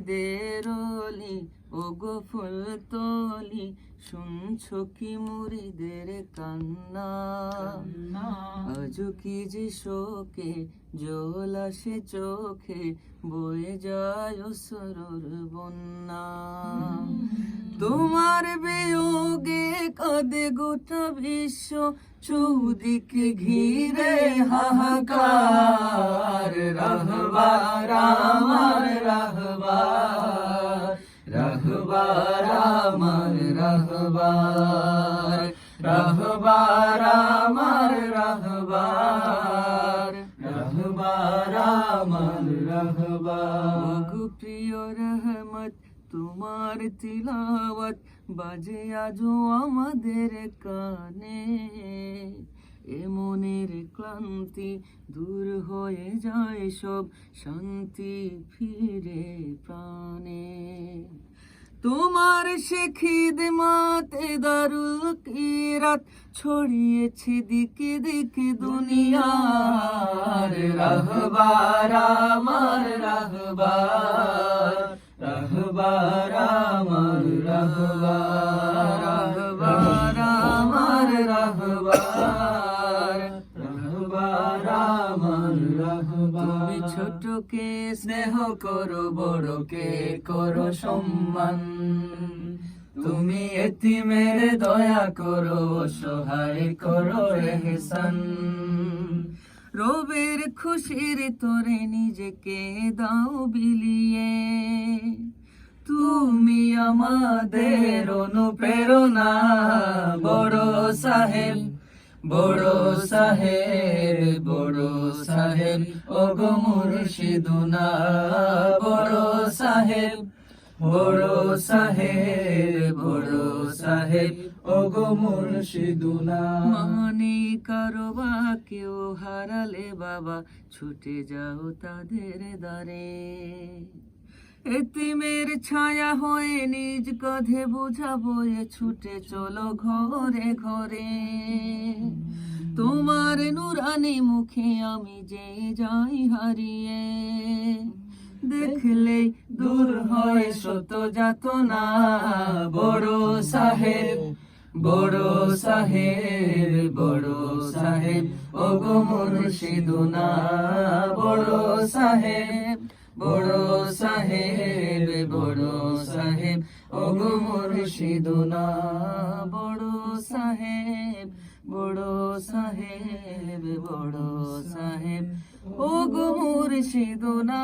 দেরলি ও গো ফুল তলি শুনছো কি মুড়িদের কান্না? আজ কি যে শোকে জল আসে চোখে বয়ে যায় সরর বন্যা। তোমার বিয়োগে কাঁদে গোটা বিশ্ব চৌদিকে ঘিরে হাহাকার রহবার রহবার রহবার আমার রহবার রহবার আমার রহবার। প্রিয় রহমত, তোমার তিলাওয়াত বাজে আজও আমাদের কানে। এ মনের ক্লান্তি দূর হয়ে যায় সব শান্তি ফিরে প্রাণে। তোমার সে খিদমাতে দারুল কিরাত ছড়িয়েছে দিকে দিকে দুনিয়ার রহবার আমার রহবার। তুমি ছোটকে স্নেহ করো, বড়কে করো সম্মান। তুমি এতিমের দয়া করো সহায় করো এহসান। রবের খুশির তোরে নিজেকে দাও বিলিয়ে। তুমি আমাদের অনুপ্রেরণা, বড় সাহেব বড় সাহেব সাহেব। ও গো মুর্শিদুনা বড় সাহেব। বড় সাহেব বড় সাহেব। ও গো মুর্শিদুনা মানি কারবা কেউ হারালে বাবা, ছুটে যাও তাদের দ্বারে। এতিমের ছায়া হয়ে নিজ কাঁধে বোঝাবো ছুটে চলো ঘরে ঘরে। নুরানি মুখে আমি যে যাই হারিয়ে। দেখলে দূর হয় শত যাত না বড় সাহেব বড় সাহেব বড় সাহেব ও গো মুর্শিদুনা। বড় সাহেব বড় সাহেব বড় সাহেব ও গো মুর্শিদুনা। বড় সাহেব বড় সাহেব বড় সাহেব। ও গো মুর্শিদুনা